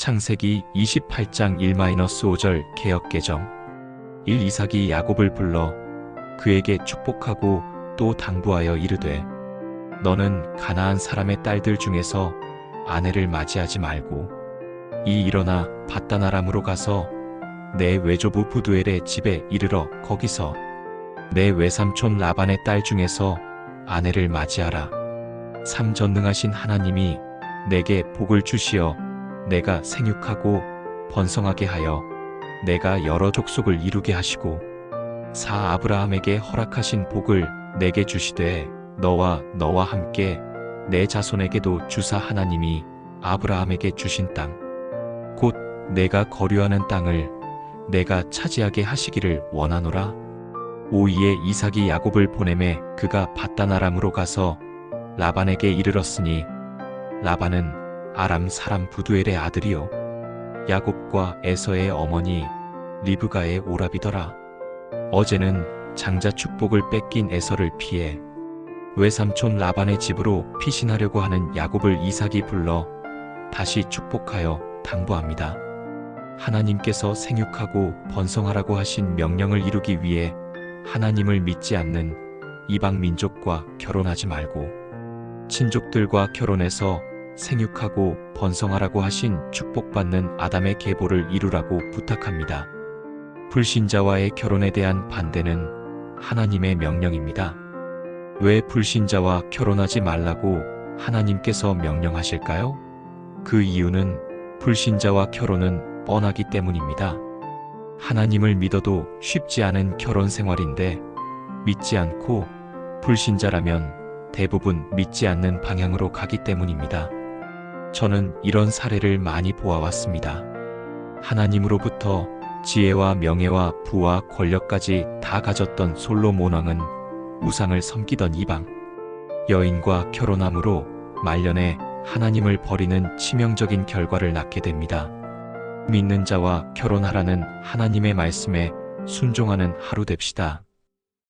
창세기 28장 1-5절 개역 개정 1 이삭이 야곱을 불러 그에게 축복하고 또 당부하여 이르되 너는 가나안 사람의 딸들 중에서 아내를 맞이하지 말고 이 일어나 바다나람으로 가서 내 외조부 부두엘의 집에 이르러 거기서 내 외삼촌 라반의 딸 중에서 아내를 맞이하라. 삼전능하신 하나님이 내게 복을 주시어 내가 생육하고 번성하게 하여 내가 여러 족속을 이루게 하시고 사 아브라함에게 허락하신 복을 내게 주시되 너와 너와 함께 내 자손에게도 주사 하나님이 아브라함에게 주신 땅 곧 내가 거류하는 땅을 내가 차지하게 하시기를 원하노라. 오이에 이삭이 야곱을 보내매 그가 바다나람으로 가서 라반에게 이르렀으니 라반은 아람 사람 부두엘의 아들이요 야곱과 에서의 어머니 리브가의 오랍이더라 어제는 장자 축복을 뺏긴 에서를 피해 외삼촌 라반의 집으로 피신하려고 하는 야곱을 이삭이 불러 다시 축복하여 당부합니다. 하나님께서 생육하고 번성하라고 하신 명령을 이루기 위해 하나님을 믿지 않는 이방 민족과 결혼하지 말고 친족들과 결혼해서 생육하고 번성하라고 하신 축복받는 아담의 계보를 이루라고 부탁합니다. 불신자와의 결혼에 대한 반대는 하나님의 명령입니다. 왜 불신자와 결혼하지 말라고 하나님께서 명령하실까요? 그 이유는 불신자와 결혼은 뻔하기 때문입니다. 하나님을 믿어도 쉽지 않은 결혼 생활인데 믿지 않고 불신자라면 대부분 믿지 않는 방향으로 가기 때문입니다. 저는 이런 사례를 많이 보아왔습니다. 하나님으로부터 지혜와 명예와 부와 권력까지 다 가졌던 솔로몬 왕은 우상을 섬기던 이방 여인과 결혼함으로 말년에 하나님을 버리는 치명적인 결과를 낳게 됩니다. 믿는 자와 결혼하라는 하나님의 말씀에 순종하는 하루 됩시다.